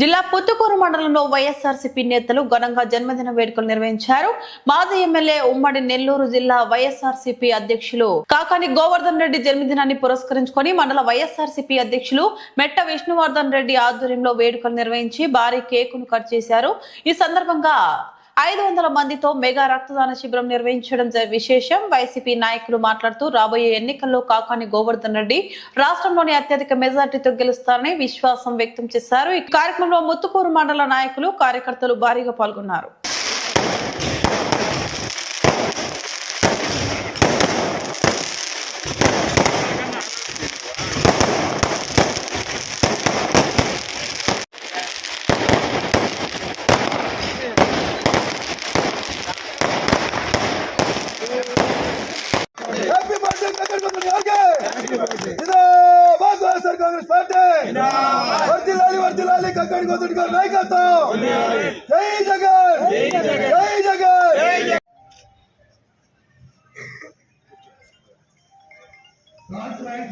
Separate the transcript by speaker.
Speaker 1: జిల్లా పుత్తుకూరు మండలంలో వైఎస్ఆర్సీపీ నేతలు ఘనంగా జన్మదిన వేడుకలు నిర్వహించారు. మాజీ ఎమ్మెల్యే ఉమ్మడి నెల్లూరు జిల్లా వైఎస్ఆర్సీపీ అధ్యక్షులు కాకాని గోవర్ధన్ రెడ్డి జన్మదినాన్ని పురస్కరించుకొని మండల వైఎస్ఆర్సీపీ అధ్యక్షులు మెట్ట విష్ణువర్ధన్ రెడ్డి ఆధ్వర్యంలో వేడుకలు నిర్వహించి భారీ కేకును కట్ చేశారు. ఈ సందర్భంగా ఐదు వందల మందితో మెగా రక్తదాన శిబిరం నిర్వహించడం జ- విశేషం. వైసీపీ నాయకులు మాట్లాడుతూ రాబోయే ఎన్నికల్లో కాకాని గోవర్ధన్ రెడ్డి రాష్ట్రంలోని అత్యధిక మెజార్టీతో గెలుస్తారని విశ్వాసం వ్యక్తం చేశారు. ఈ కార్యక్రమంలో ముత్తుకూరు మండల నాయకులు కార్యకర్తలు భారీగా పాల్గొన్నారు.
Speaker 2: వర్దిల్లాలి కక్కడి కొత్తటి గారి నాయకత్వం జై జగన్ జై జగన్
Speaker 3: రాష్ట్రాలు